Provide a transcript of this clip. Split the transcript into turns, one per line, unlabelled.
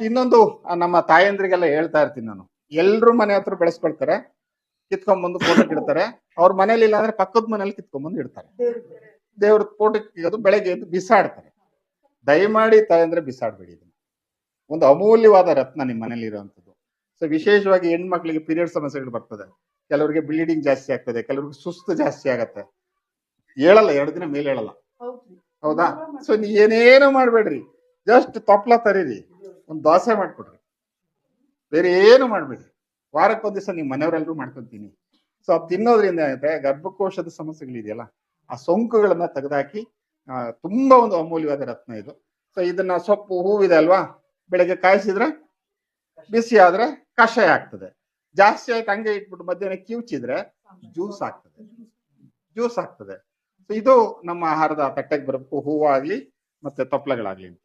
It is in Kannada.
ಇನ್ನೊಂದು ನಮ್ಮ ತಾಯಂದ್ರಿಗೆಲ್ಲ ಹೇಳ್ತಾ ಇರ್ತೀನಿ ನಾನು. ಎಲ್ರು ಮನೆ ಹತ್ರ ಬೆಳೆಸ್ಕೊಳ್ತಾರೆ ಕಿತ್ಕೊಂಡ್ಬಂದು ಫೋಟೋ ಇಡ್ತಾರೆ ಅವ್ರ ಮನೇಲಿ ಇಲ್ಲ ಅಂದ್ರೆ ಪಕ್ಕದ ಮನೇಲಿ ಕಿತ್ಕೊಂಡ್ಬಂದು ಇಡ್ತಾರೆ. ದೇವ್ರ ಫೋಟೋ ಅದು ಬೆಳಗ್ಗೆ ಎದ್ದು ಬಿಸಾಡ್ತಾರೆ. ದಯಮಾಡಿ ತಾಯಂದ್ರೆ ಬಿಸಾಡ್ಬೇಡಿ ಇದನ್ನ. ಒಂದು ಅಮೂಲ್ಯವಾದ ರತ್ನ ನಿಮ್ಮ ಮನೇಲಿ ಇರುವಂತದ್ದು ಸೊ ವಿಶೇಷವಾಗಿ ಹೆಣ್ಮಕ್ಳಿಗೆ ಪೀರಿಯಡ್ ಸಮಸ್ಯೆಗಳು ಬರ್ತದೆ. ಕೆಲವರಿಗೆ ಬ್ಲೀಡಿಂಗ್ ಜಾಸ್ತಿ ಆಗ್ತದೆ ಕೆಲವರಿಗೆ ಸುಸ್ತು ಜಾಸ್ತಿ ಆಗತ್ತೆ. ಹೇಳಲ್ಲ ಎರಡು ದಿನ ಮೇಲೆ ಹೇಳಲ್ಲ. ಹೌದಾ. ಸೊ ನೀ ಏನೇನು ಮಾಡ್ಬೇಡ್ರಿ. ಜಸ್ಟ್ ತಪ್ಲ ತರೀರಿ. ಒಂದ್ ದೋಸೆ ಮಾಡಿಕೊಡ್ರಿ. ಬೇರೆ ಏನು ಮಾಡಬೇಡ್ರಿ. ವಾರಕ್ಕೆ ಒಂದ್ ದಿವಸ ನೀವು ಮನೆಯವರೆಲ್ಲರೂ ಮಾಡ್ಕೊಂತೀನಿ. ಸೊ ಅದು ತಿನ್ನೋದ್ರಿಂದ ಏನಾಗುತ್ತೆ ಗರ್ಭಕೋಶದ ಸಮಸ್ಯೆಗಳಿದೆಯಲ್ಲ ಆ ಸೋಂಕುಗಳನ್ನ ತೆಗೆದಾಕಿ ಆ, ತುಂಬಾ ಒಂದು ಅಮೂಲ್ಯವಾದ ರತ್ನ ಇದು. ಸೊ ಇದನ್ನ ಸೊಪ್ಪು ಹೂವಿದೆ ಅಲ್ವಾ? ಬೆಳಗ್ಗೆ ಕಾಯಿಸಿದ್ರೆ ಬಿಸಿ ಆದ್ರೆ ಕಷಾಯ ಆಗ್ತದೆ. ಜಾಸ್ತಿ ಆಯ್ತು ಹಂಗೆ ಇಟ್ಬಿಟ್ಟು ಮಧ್ಯಾಹ್ನ ಕಿವುಚಿದ್ರೆ ಜ್ಯೂಸ್ ಆಗ್ತದೆ. ಜ್ಯೂಸ್ ಆಗ್ತದೆ. ಸೊ ಇದು ನಮ್ಮ ಆಹಾರದ ತಟ್ಟೆಗೆ ಬರಬೇಕು. ಹೂವಾಗ್ಲಿ ಮತ್ತೆ ತೊಪ್ಲಗಳಾಗ್ಲಿ ಅಂತ